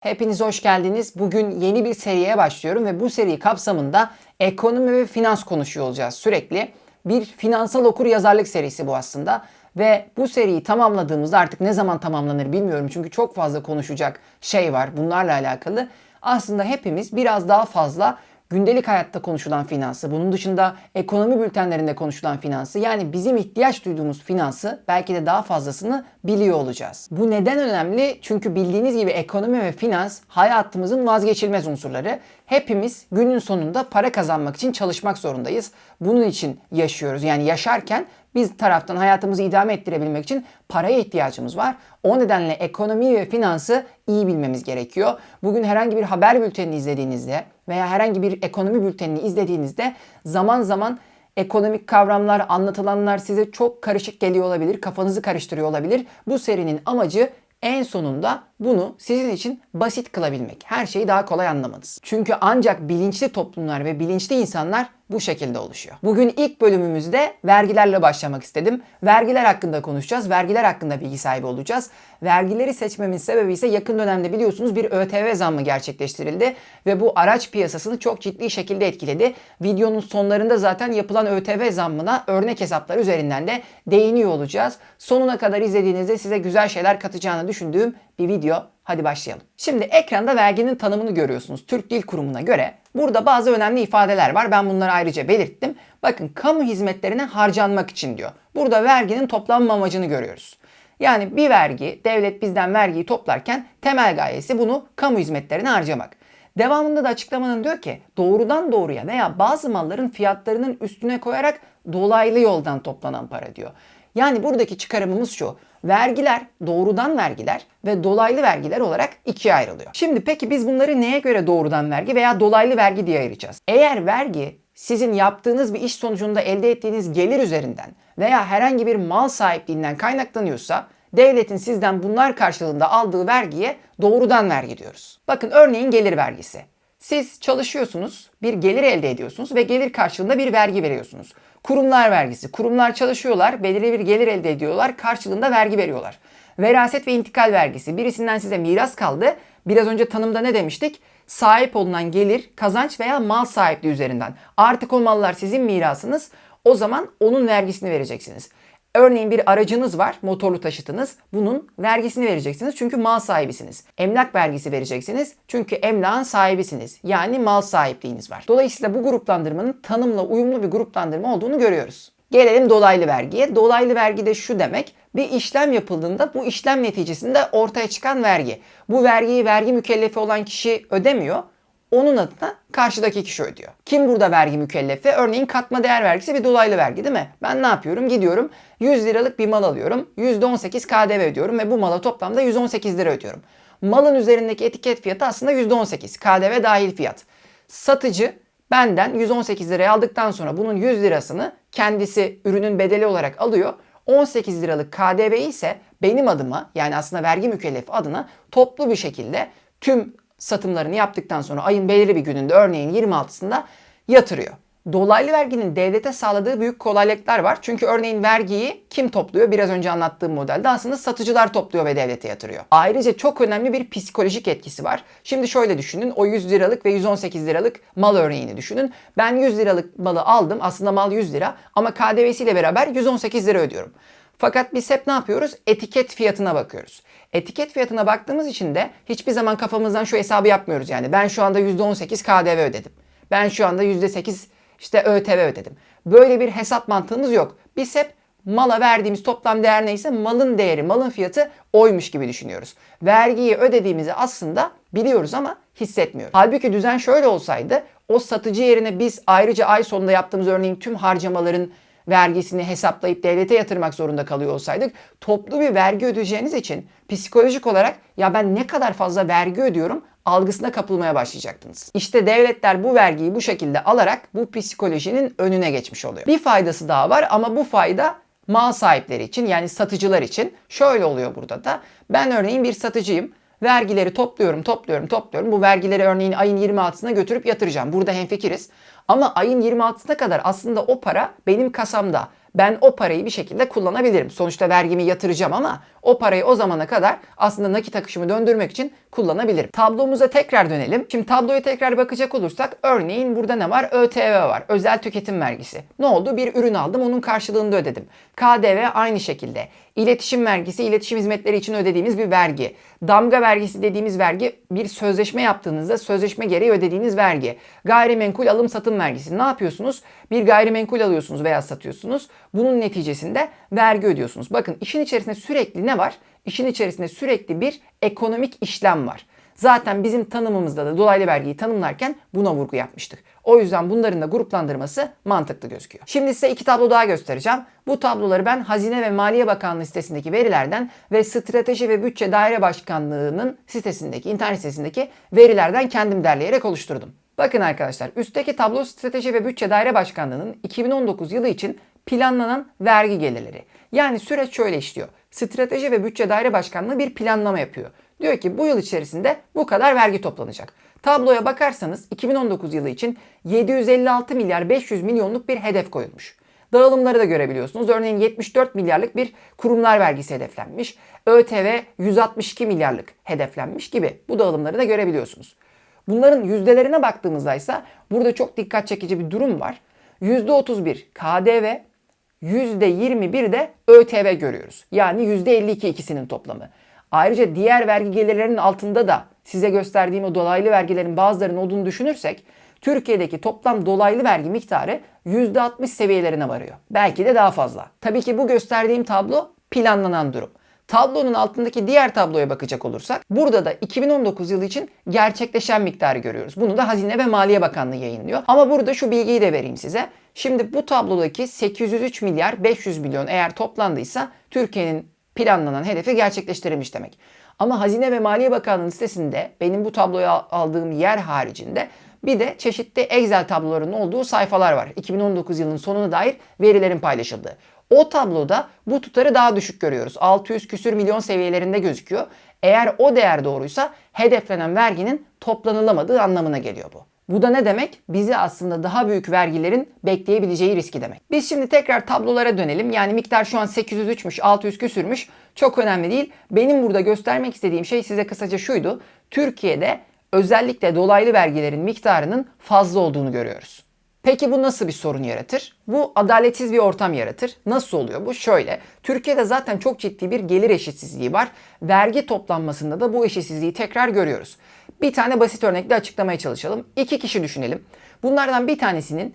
Hepiniz hoş geldiniz. Bugün yeni bir seriye başlıyorum ve bu seri kapsamında ekonomi ve finans konuşuyor olacağız sürekli. Bir finansal okur yazarlık serisi bu aslında. Ve bu seriyi tamamladığımızda artık ne zaman tamamlanır bilmiyorum çünkü çok fazla konuşacak şey var bunlarla alakalı. Aslında hepimiz biraz daha fazla gündelik hayatta konuşulan finansı, bunun dışında ekonomi bültenlerinde konuşulan finansı yani bizim ihtiyaç duyduğumuz finansı belki de daha fazlasını biliyor olacağız. Bu neden önemli? Çünkü bildiğiniz gibi ekonomi ve finans hayatımızın vazgeçilmez unsurları. Hepimiz günün sonunda para kazanmak için çalışmak zorundayız. Bunun için yaşıyoruz. Yani yaşarken biz taraftan hayatımızı idame ettirebilmek için paraya ihtiyacımız var. O nedenle ekonomi ve finansı iyi bilmemiz gerekiyor. Bugün herhangi bir haber bültenini izlediğinizde veya herhangi bir ekonomi bültenini izlediğinizde zaman zaman ekonomik kavramlar, anlatılanlar size çok karışık geliyor olabilir, kafanızı karıştırıyor olabilir. Bu serinin amacı en sonunda bunu sizin için basit kılabilmek. Her şeyi daha kolay anlamanız. Çünkü ancak bilinçli toplumlar ve bilinçli insanlar bu şekilde oluşuyor. Bugün ilk bölümümüzde vergilerle başlamak istedim. Vergiler hakkında konuşacağız. Vergiler hakkında bilgi sahibi olacağız. Vergileri seçmemin sebebi ise yakın dönemde biliyorsunuz bir ÖTV zammı gerçekleştirildi ve bu araç piyasasını çok ciddi şekilde etkiledi. Videonun sonlarında zaten yapılan ÖTV zammına örnek hesaplar üzerinden de değiniyor olacağız. Sonuna kadar izlediğinizde size güzel şeyler katacağını düşündüğüm bir video. Hadi başlayalım. Şimdi ekranda verginin tanımını görüyorsunuz. Türk Dil Kurumu'na göre burada bazı önemli ifadeler var. Ben bunları ayrıca belirttim. Bakın kamu hizmetlerine harcanmak için diyor. Burada verginin toplanma amacını görüyoruz. Yani bir vergi, devlet bizden vergiyi toplarken temel gayesi bunu kamu hizmetlerine harcamak. Devamında da açıklamanın diyor ki doğrudan doğruya veya bazı malların fiyatlarının üstüne koyarak dolaylı yoldan toplanan para diyor. Yani buradaki çıkarımımız şu. Vergiler doğrudan vergiler ve dolaylı vergiler olarak ikiye ayrılıyor. Şimdi peki biz bunları neye göre doğrudan vergi veya dolaylı vergi diye ayıracağız? Eğer vergi sizin yaptığınız bir iş sonucunda elde ettiğiniz gelir üzerinden veya herhangi bir mal sahipliğinden kaynaklanıyorsa devletin sizden bunlar karşılığında aldığı vergiye doğrudan vergi diyoruz. Bakın örneğin gelir vergisi. Siz çalışıyorsunuz, bir gelir elde ediyorsunuz ve gelir karşılığında bir vergi veriyorsunuz. Kurumlar vergisi. Kurumlar çalışıyorlar, belirli bir gelir elde ediyorlar, karşılığında vergi veriyorlar. Veraset ve intikal vergisi. Birisinden size miras kaldı. Biraz önce tanımda ne demiştik? Sahip olunan gelir, kazanç veya mal sahipliği üzerinden. Artık o mallar sizin mirasınız. O zaman onun vergisini vereceksiniz. Örneğin bir aracınız var, motorlu taşıtınız. Bunun vergisini vereceksiniz çünkü mal sahibisiniz. Emlak vergisi vereceksiniz çünkü emlakın sahibisiniz. Yani mal sahipliğiniz var. Dolayısıyla bu gruplandırmanın tanımla uyumlu bir gruplandırma olduğunu görüyoruz. Gelelim dolaylı vergiye. Dolaylı vergi de şu demek. Bir işlem yapıldığında bu işlem neticesinde ortaya çıkan vergi. Bu vergiyi vergi mükellefi olan kişi ödemiyor onun adına karşıdaki kişi ödüyor. Kim burada vergi mükellefi? Örneğin katma değer vergisi bir dolaylı vergi değil mi? Ben ne yapıyorum? Gidiyorum 100 liralık bir mal alıyorum. %18 KDV ödüyorum ve bu mala toplamda 118 lira ödüyorum. Malın üzerindeki etiket fiyatı aslında %18. KDV dahil fiyat. Satıcı benden 118 liraya aldıktan sonra bunun 100 lirasını kendisi ürünün bedeli olarak alıyor. 18 liralık KDV ise benim adıma yani aslında vergi mükellefi adına toplu bir şekilde tüm satımlarını yaptıktan sonra ayın belirli bir gününde örneğin 26'sında yatırıyor. Dolaylı verginin devlete sağladığı büyük kolaylıklar var. Çünkü örneğin vergiyi kim topluyor? Biraz önce anlattığım modelde aslında satıcılar topluyor ve devlete yatırıyor. Ayrıca çok önemli bir psikolojik etkisi var. Şimdi şöyle düşünün. O 100 liralık ve 118 liralık mal örneğini düşünün. Ben 100 liralık malı aldım. Aslında mal 100 lira ama KDV'siyle beraber 118 lira ödüyorum. Fakat biz hep ne yapıyoruz? Etiket fiyatına bakıyoruz. Etiket fiyatına baktığımız için de hiçbir zaman kafamızdan şu hesabı yapmıyoruz yani. Ben şu anda %18 KDV ödedim. Ben şu anda %8 işte ÖTV ödedim. Böyle bir hesap mantığımız yok. Biz hep mala verdiğimiz toplam değer neyse malın değeri, malın fiyatı oymuş gibi düşünüyoruz. Vergiyi ödediğimizi aslında biliyoruz ama hissetmiyoruz. Halbuki düzen şöyle olsaydı o satıcı yerine biz ayrıca ay sonunda yaptığımız örneğin tüm harcamaların vergisini hesaplayıp devlete yatırmak zorunda kalıyor olsaydık toplu bir vergi ödeyeceğiniz için psikolojik olarak ya ben ne kadar fazla vergi ödüyorum algısına kapılmaya başlayacaktınız. İşte devletler bu vergiyi bu şekilde alarak bu psikolojinin önüne geçmiş oluyor. Bir faydası daha var ama bu fayda mal sahipleri için yani satıcılar için şöyle oluyor burada da. Ben örneğin bir satıcıyım. Vergileri topluyorum, topluyorum, topluyorum. Bu vergileri örneğin ayın 26'sına götürüp yatıracağım. Burada hemfikiriz. Ama ayın 26'sına kadar aslında o para benim kasamda. ben o parayı bir şekilde kullanabilirim. Sonuçta vergimi yatıracağım ama o parayı o zamana kadar aslında nakit akışımı döndürmek için kullanabilirim. Tablomuza tekrar dönelim. Şimdi tabloya tekrar bakacak olursak örneğin burada ne var? ÖTV var. Özel tüketim vergisi. Ne oldu? Bir ürün aldım onun karşılığında ödedim. KDV aynı şekilde. İletişim vergisi, iletişim hizmetleri için ödediğimiz bir vergi. Damga vergisi dediğimiz vergi bir sözleşme yaptığınızda sözleşme gereği ödediğiniz vergi. Gayrimenkul alım satım vergisi. Ne yapıyorsunuz? Bir gayrimenkul alıyorsunuz veya satıyorsunuz. Bunun neticesinde vergi ödüyorsunuz. Bakın işin içerisinde sürekli ne var? İşin içerisinde sürekli bir ekonomik işlem var. Zaten bizim tanımımızda da dolaylı vergiyi tanımlarken buna vurgu yapmıştık. O yüzden bunların da gruplandırması mantıklı gözüküyor. Şimdi size iki tablo daha göstereceğim. Bu tabloları ben Hazine ve Maliye Bakanlığı sitesindeki verilerden ve Strateji ve Bütçe Daire Başkanlığı'nın sitesindeki, internet sitesindeki verilerden kendim derleyerek oluşturdum. Bakın arkadaşlar üstteki tablo Strateji ve Bütçe Daire Başkanlığı'nın 2019 yılı için planlanan vergi gelirleri. Yani süreç şöyle işliyor. Strateji ve Bütçe Daire Başkanlığı bir planlama yapıyor. Diyor ki bu yıl içerisinde bu kadar vergi toplanacak. Tabloya bakarsanız 2019 yılı için 756 milyar 500 milyonluk bir hedef koyulmuş. Dağılımları da görebiliyorsunuz. Örneğin 74 milyarlık bir kurumlar vergisi hedeflenmiş. ÖTV 162 milyarlık hedeflenmiş gibi. Bu dağılımları da görebiliyorsunuz. Bunların yüzdelerine baktığımızda ise burada çok dikkat çekici bir durum var. %31 KDV, %21 de ÖTV görüyoruz. Yani %52 ikisinin toplamı. Ayrıca diğer vergi gelirlerinin altında da size gösterdiğim o dolaylı vergilerin bazılarının olduğunu düşünürsek Türkiye'deki toplam dolaylı vergi miktarı %60 seviyelerine varıyor. Belki de daha fazla. Tabii ki bu gösterdiğim tablo planlanan durum. Tablonun altındaki diğer tabloya bakacak olursak burada da 2019 yılı için gerçekleşen miktarı görüyoruz. Bunu da Hazine ve Maliye Bakanlığı yayınlıyor. Ama burada şu bilgiyi de vereyim size. Şimdi bu tablodaki 803 milyar 500 milyon eğer toplandıysa Türkiye'nin planlanan hedefi gerçekleştirilmiş demek. Ama Hazine ve Maliye Bakanlığı sitesinde benim bu tabloya aldığım yer haricinde bir de çeşitli Excel tablolarının olduğu sayfalar var. 2019 yılının sonuna dair verilerin paylaşıldığı. O tabloda bu tutarı daha düşük görüyoruz. 600 küsür milyon seviyelerinde gözüküyor. Eğer o değer doğruysa hedeflenen verginin toplanılamadığı anlamına geliyor bu. Bu da ne demek? Bizi aslında daha büyük vergilerin bekleyebileceği riski demek. Biz şimdi tekrar tablolara dönelim. Yani miktar şu an 803'müş, 600 küsürmüş. Çok önemli değil. Benim burada göstermek istediğim şey size kısaca şuydu. Türkiye'de özellikle dolaylı vergilerin miktarının fazla olduğunu görüyoruz. Peki bu nasıl bir sorun yaratır? Bu adaletsiz bir ortam yaratır. Nasıl oluyor bu? Şöyle. Türkiye'de zaten çok ciddi bir gelir eşitsizliği var. Vergi toplanmasında da bu eşitsizliği tekrar görüyoruz. Bir tane basit örnekle açıklamaya çalışalım. İki kişi düşünelim. Bunlardan bir tanesinin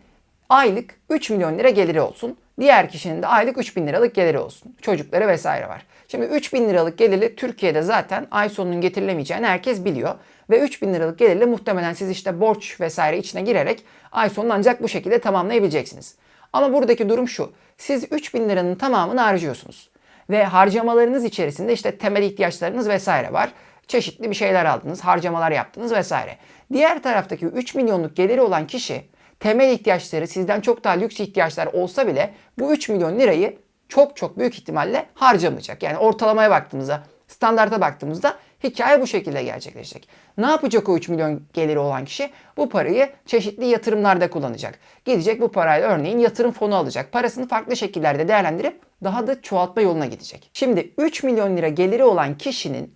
aylık 3 milyon lira geliri olsun. Diğer kişinin de aylık 3 bin liralık geliri olsun. Çocukları vesaire var. Şimdi 3 bin liralık geliri Türkiye'de zaten ay sonunun getirilemeyeceğini herkes biliyor. Ve 3 bin liralık gelirle muhtemelen siz işte borç vesaire içine girerek ay sonunu ancak bu şekilde tamamlayabileceksiniz. Ama buradaki durum şu. Siz 3 bin liranın tamamını harcıyorsunuz. Ve harcamalarınız içerisinde işte temel ihtiyaçlarınız vesaire var. Çeşitli bir şeyler aldınız, harcamalar yaptınız vesaire. Diğer taraftaki 3 milyonluk geliri olan kişi temel ihtiyaçları sizden çok daha lüks ihtiyaçlar olsa bile bu 3 milyon lirayı çok çok büyük ihtimalle harcamayacak. Yani ortalamaya baktığımızda, standarta baktığımızda hikaye bu şekilde gerçekleşecek. Ne yapacak o 3 milyon geliri olan kişi? Bu parayı çeşitli yatırımlarda kullanacak. Gidecek bu parayla örneğin yatırım fonu alacak. Parasını farklı şekillerde değerlendirip daha da çoğaltma yoluna gidecek. Şimdi 3 milyon lira geliri olan kişinin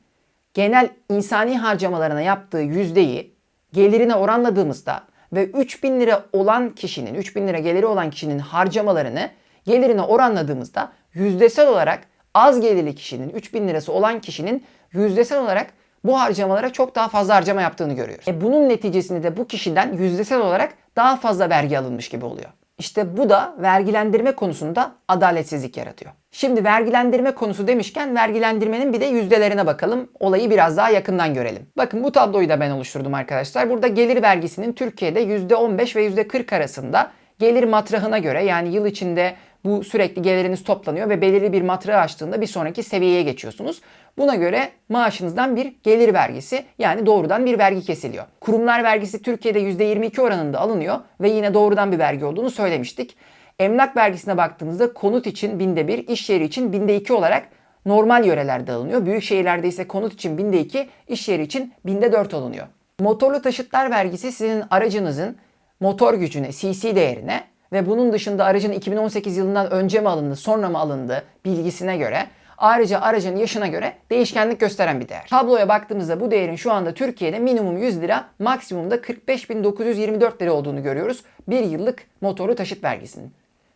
genel insani harcamalarına yaptığı yüzdeyi gelirine oranladığımızda ve 3000 lira olan kişinin, 3000 lira geliri olan kişinin harcamalarını gelirine oranladığımızda yüzdesel olarak az gelirli kişinin, 3000 lirası olan kişinin yüzdesel olarak bu harcamalara çok daha fazla harcama yaptığını görüyoruz. E bunun neticesinde de bu kişiden yüzdesel olarak daha fazla vergi alınmış gibi oluyor. İşte bu da vergilendirme konusunda adaletsizlik yaratıyor. Şimdi vergilendirme konusu demişken vergilendirmenin bir de yüzdelerine bakalım. Olayı biraz daha yakından görelim. Bakın bu tabloyu da ben oluşturdum arkadaşlar. Burada gelir vergisinin Türkiye'de %15 ve %40 arasında gelir matrahına göre yani yıl içinde bu sürekli geliriniz toplanıyor ve belirli bir matrağı aştığında bir sonraki seviyeye geçiyorsunuz. Buna göre maaşınızdan bir gelir vergisi yani doğrudan bir vergi kesiliyor. Kurumlar vergisi Türkiye'de %22 oranında alınıyor ve yine doğrudan bir vergi olduğunu söylemiştik. Emlak vergisine baktığımızda konut için binde bir, iş yeri için binde iki olarak normal yörelerde alınıyor. Büyük şehirlerde ise konut için binde iki, iş yeri için binde dört alınıyor. Motorlu taşıtlar vergisi sizin aracınızın motor gücüne, cc değerine ve bunun dışında aracın 2018 yılından önce mi alındı, sonra mı alındı bilgisine göre Ayrıca aracın yaşına göre değişkenlik gösteren bir değer. Tabloya baktığımızda bu değerin şu anda Türkiye'de minimum 100 lira, maksimumda 45.924 lira olduğunu görüyoruz. Bir yıllık motorlu taşıt vergisinin.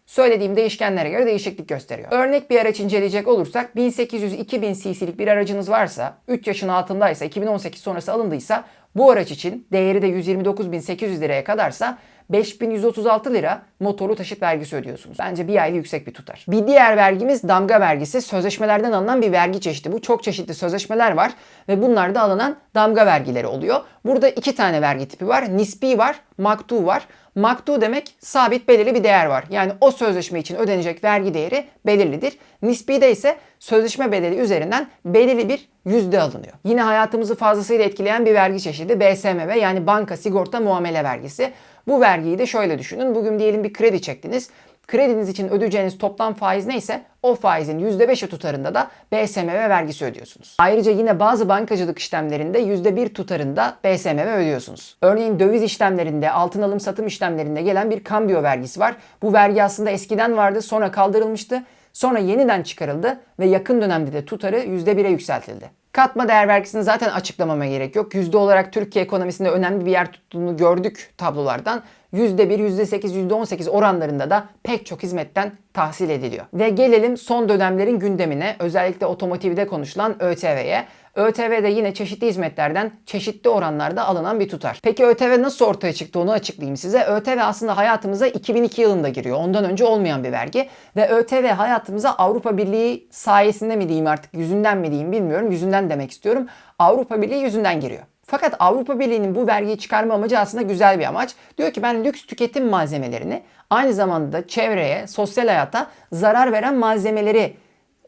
Söylediğim değişkenlere göre değişiklik gösteriyor. Örnek bir araç inceleyecek olursak 1800-2000 cc'lik bir aracınız varsa, 3 yaşın altındaysa, 2018 sonrası alındıysa bu araç için değeri de 129.800 liraya kadarsa 5136 lira motorlu taşıt vergisi ödüyorsunuz. Bence bir aylı yüksek bir tutar. Bir diğer vergimiz damga vergisi. Sözleşmelerden alınan bir vergi çeşidi. Bu çok çeşitli sözleşmeler var ve bunlarda alınan damga vergileri oluyor. Burada iki tane vergi tipi var. Nispi var, maktu var. Maktu demek sabit belirli bir değer var. Yani o sözleşme için ödenecek vergi değeri belirlidir. Nispi de ise sözleşme bedeli üzerinden belirli bir yüzde alınıyor. Yine hayatımızı fazlasıyla etkileyen bir vergi çeşidi BSMV yani banka sigorta muamele vergisi. Bu vergiyi de şöyle düşünün. Bugün diyelim bir kredi çektiniz. Krediniz için ödeyeceğiniz toplam faiz neyse o faizin %5'i tutarında da BSMV vergisi ödüyorsunuz. Ayrıca yine bazı bankacılık işlemlerinde %1 tutarında BSMV ödüyorsunuz. Örneğin döviz işlemlerinde, altın alım satım işlemlerinde gelen bir kambiyo vergisi var. Bu vergi aslında eskiden vardı sonra kaldırılmıştı. Sonra yeniden çıkarıldı ve yakın dönemde de tutarı %1'e yükseltildi. Katma değer vergisini zaten açıklamama gerek yok. Yüzde olarak Türkiye ekonomisinde önemli bir yer tuttuğunu gördük tablolardan. %1, %8, %18 oranlarında da pek çok hizmetten tahsil ediliyor. Ve gelelim son dönemlerin gündemine özellikle otomotivde konuşulan ÖTV'ye. ÖTV de yine çeşitli hizmetlerden çeşitli oranlarda alınan bir tutar. Peki ÖTV nasıl ortaya çıktı onu açıklayayım size. ÖTV aslında hayatımıza 2002 yılında giriyor. Ondan önce olmayan bir vergi. Ve ÖTV hayatımıza Avrupa Birliği sayesinde mi diyeyim artık yüzünden mi diyeyim bilmiyorum. Yüzünden demek istiyorum. Avrupa Birliği yüzünden giriyor. Fakat Avrupa Birliği'nin bu vergiyi çıkarma amacı aslında güzel bir amaç. Diyor ki ben lüks tüketim malzemelerini aynı zamanda da çevreye, sosyal hayata zarar veren malzemeleri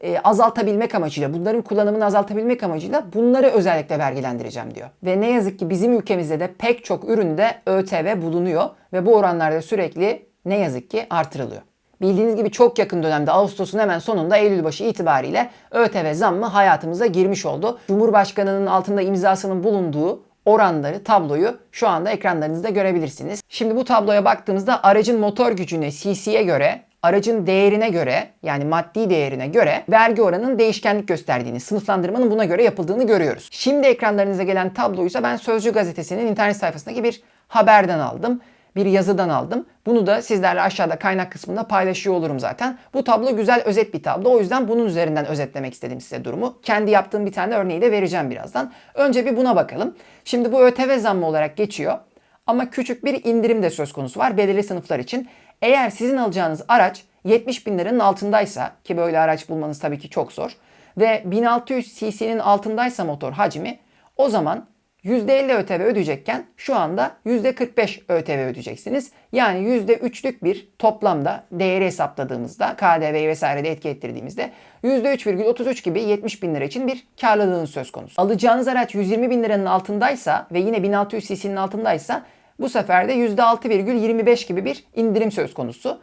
e, azaltabilmek amacıyla, bunların kullanımını azaltabilmek amacıyla bunları özellikle vergilendireceğim diyor. Ve ne yazık ki bizim ülkemizde de pek çok üründe ÖTV bulunuyor ve bu oranlarda sürekli ne yazık ki artırılıyor. Bildiğiniz gibi çok yakın dönemde Ağustos'un hemen sonunda Eylül başı itibariyle ÖTV zammı hayatımıza girmiş oldu. Cumhurbaşkanının altında imzasının bulunduğu oranları, tabloyu şu anda ekranlarınızda görebilirsiniz. Şimdi bu tabloya baktığımızda aracın motor gücüne, cc'ye göre aracın değerine göre yani maddi değerine göre vergi oranının değişkenlik gösterdiğini, sınıflandırmanın buna göre yapıldığını görüyoruz. Şimdi ekranlarınıza gelen tabloyu ise ben Sözcü gazetesinin internet sayfasındaki bir haberden aldım bir yazıdan aldım. Bunu da sizlerle aşağıda kaynak kısmında paylaşıyor olurum zaten. Bu tablo güzel özet bir tablo. O yüzden bunun üzerinden özetlemek istedim size durumu. Kendi yaptığım bir tane örneği de vereceğim birazdan. Önce bir buna bakalım. Şimdi bu ÖTV zammı olarak geçiyor. Ama küçük bir indirim de söz konusu var belirli sınıflar için. Eğer sizin alacağınız araç 70 bin liranın altındaysa ki böyle araç bulmanız tabii ki çok zor ve 1600 cc'nin altındaysa motor hacmi o zaman %50 ÖTV ödeyecekken şu anda %45 ÖTV ödeyeceksiniz. Yani %3'lük bir toplamda değeri hesapladığımızda KDV'yi vesaire de etki ettirdiğimizde %3,33 gibi 70 bin lira için bir karlılığınız söz konusu. Alacağınız araç 120 bin liranın altındaysa ve yine 1600 cc'nin altındaysa bu sefer de %6,25 gibi bir indirim söz konusu.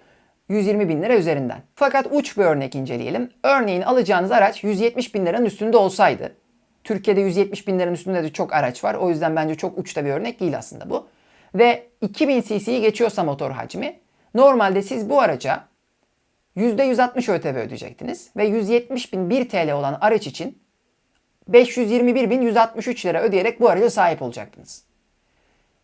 120 bin lira üzerinden. Fakat uç bir örnek inceleyelim. Örneğin alacağınız araç 170 bin liranın üstünde olsaydı Türkiye'de 170 bin liranın üstünde de çok araç var. O yüzden bence çok uçta bir örnek değil aslında bu. Ve 2000 cc'yi geçiyorsa motor hacmi normalde siz bu araca %160 ÖTV ödeyecektiniz. Ve 170 bin 1 TL olan araç için 521 bin 163 lira ödeyerek bu araca sahip olacaktınız.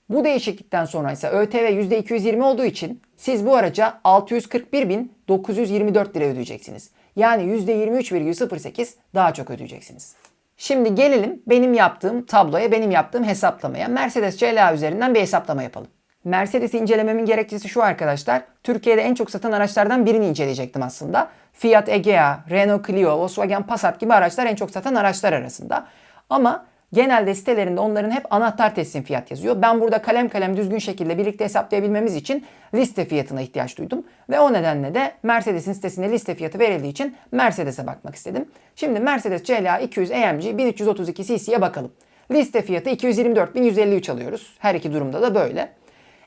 Bu değişiklikten sonra ise ÖTV %220 olduğu için siz bu araca 641.924 lira ödeyeceksiniz. Yani %23,08 daha çok ödeyeceksiniz. Şimdi gelelim benim yaptığım tabloya, benim yaptığım hesaplamaya. Mercedes CLA üzerinden bir hesaplama yapalım. Mercedes'i incelememin gerekçesi şu arkadaşlar. Türkiye'de en çok satan araçlardan birini inceleyecektim aslında. Fiat Egea, Renault Clio, Volkswagen Passat gibi araçlar en çok satan araçlar arasında. Ama Genelde sitelerinde onların hep anahtar teslim fiyat yazıyor. Ben burada kalem kalem düzgün şekilde birlikte hesaplayabilmemiz için liste fiyatına ihtiyaç duydum. Ve o nedenle de Mercedes'in sitesinde liste fiyatı verildiği için Mercedes'e bakmak istedim. Şimdi Mercedes CLA 200 AMG 1332 cc'ye bakalım. Liste fiyatı 224.153 alıyoruz. Her iki durumda da böyle.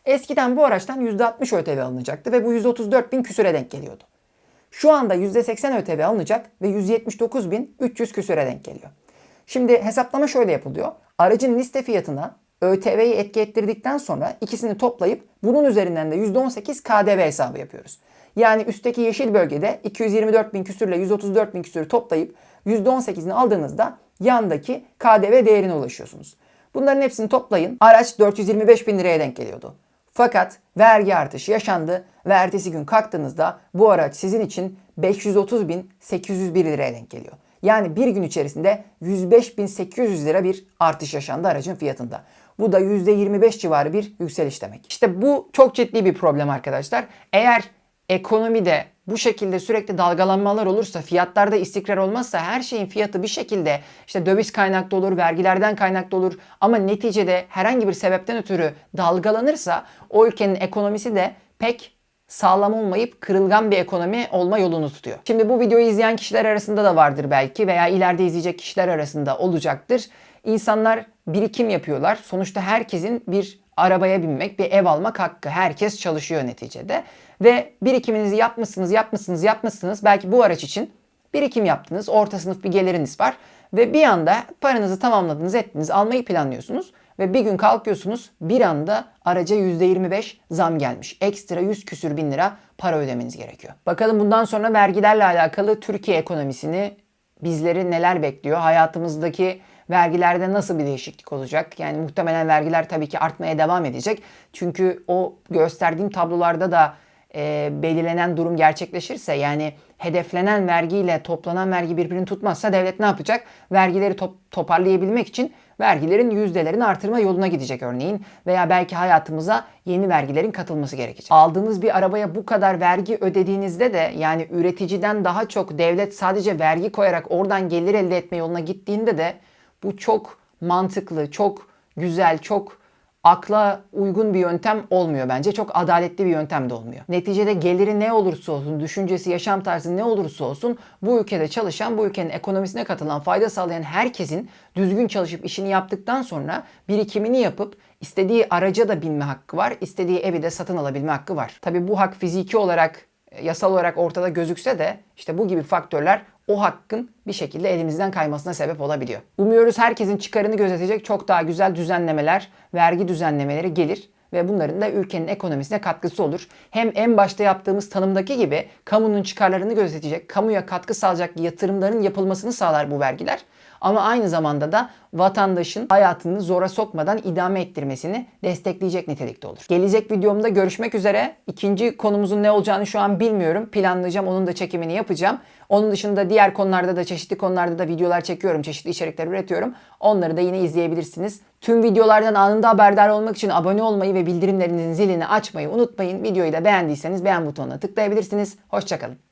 Eskiden bu araçtan %60 ÖTV alınacaktı ve bu 134.000 küsüre denk geliyordu. Şu anda %80 ÖTV alınacak ve 179.300 küsüre denk geliyor. Şimdi hesaplama şöyle yapılıyor. Aracın liste fiyatına ÖTV'yi etki ettirdikten sonra ikisini toplayıp bunun üzerinden de %18 KDV hesabı yapıyoruz. Yani üstteki yeşil bölgede 224 bin küsürle 134 bin küsürü toplayıp %18'ini aldığınızda yandaki KDV değerine ulaşıyorsunuz. Bunların hepsini toplayın. Araç 425 bin liraya denk geliyordu. Fakat vergi artışı yaşandı ve ertesi gün kalktığınızda bu araç sizin için 530 bin 801 liraya denk geliyor. Yani bir gün içerisinde 105.800 lira bir artış yaşandı aracın fiyatında. Bu da %25 civarı bir yükseliş demek. İşte bu çok ciddi bir problem arkadaşlar. Eğer ekonomide bu şekilde sürekli dalgalanmalar olursa, fiyatlarda istikrar olmazsa her şeyin fiyatı bir şekilde işte döviz kaynaklı olur, vergilerden kaynaklı olur ama neticede herhangi bir sebepten ötürü dalgalanırsa o ülkenin ekonomisi de pek sağlam olmayıp kırılgan bir ekonomi olma yolunu tutuyor. Şimdi bu videoyu izleyen kişiler arasında da vardır belki veya ileride izleyecek kişiler arasında olacaktır. İnsanlar birikim yapıyorlar. Sonuçta herkesin bir arabaya binmek, bir ev almak hakkı. Herkes çalışıyor neticede. Ve birikiminizi yapmışsınız, yapmışsınız, yapmışsınız. Belki bu araç için birikim yaptınız. Orta sınıf bir geliriniz var. Ve bir anda paranızı tamamladınız, ettiniz, almayı planlıyorsunuz. Ve bir gün kalkıyorsunuz bir anda araca %25 zam gelmiş. Ekstra 100 küsür bin lira para ödemeniz gerekiyor. Bakalım bundan sonra vergilerle alakalı Türkiye ekonomisini bizleri neler bekliyor? Hayatımızdaki vergilerde nasıl bir değişiklik olacak? Yani muhtemelen vergiler tabii ki artmaya devam edecek. Çünkü o gösterdiğim tablolarda da e, belirlenen durum gerçekleşirse yani hedeflenen vergiyle toplanan vergi birbirini tutmazsa devlet ne yapacak? Vergileri top, toparlayabilmek için vergilerin yüzdelerini artırma yoluna gidecek örneğin veya belki hayatımıza yeni vergilerin katılması gerekecek. Aldığınız bir arabaya bu kadar vergi ödediğinizde de yani üreticiden daha çok devlet sadece vergi koyarak oradan gelir elde etme yoluna gittiğinde de bu çok mantıklı, çok güzel, çok akla uygun bir yöntem olmuyor bence. Çok adaletli bir yöntem de olmuyor. Neticede geliri ne olursa olsun, düşüncesi, yaşam tarzı ne olursa olsun bu ülkede çalışan, bu ülkenin ekonomisine katılan, fayda sağlayan herkesin düzgün çalışıp işini yaptıktan sonra birikimini yapıp istediği araca da binme hakkı var, istediği evi de satın alabilme hakkı var. Tabi bu hak fiziki olarak yasal olarak ortada gözükse de işte bu gibi faktörler o hakkın bir şekilde elimizden kaymasına sebep olabiliyor. Umuyoruz herkesin çıkarını gözetecek çok daha güzel düzenlemeler, vergi düzenlemeleri gelir ve bunların da ülkenin ekonomisine katkısı olur. Hem en başta yaptığımız tanımdaki gibi kamunun çıkarlarını gözetecek, kamuya katkı sağlayacak yatırımların yapılmasını sağlar bu vergiler. Ama aynı zamanda da vatandaşın hayatını zora sokmadan idame ettirmesini destekleyecek nitelikte olur. Gelecek videomda görüşmek üzere. İkinci konumuzun ne olacağını şu an bilmiyorum. Planlayacağım. Onun da çekimini yapacağım. Onun dışında diğer konularda da çeşitli konularda da videolar çekiyorum. Çeşitli içerikler üretiyorum. Onları da yine izleyebilirsiniz. Tüm videolardan anında haberdar olmak için abone olmayı ve bildirimlerinizin zilini açmayı unutmayın. Videoyu da beğendiyseniz beğen butonuna tıklayabilirsiniz. Hoşçakalın.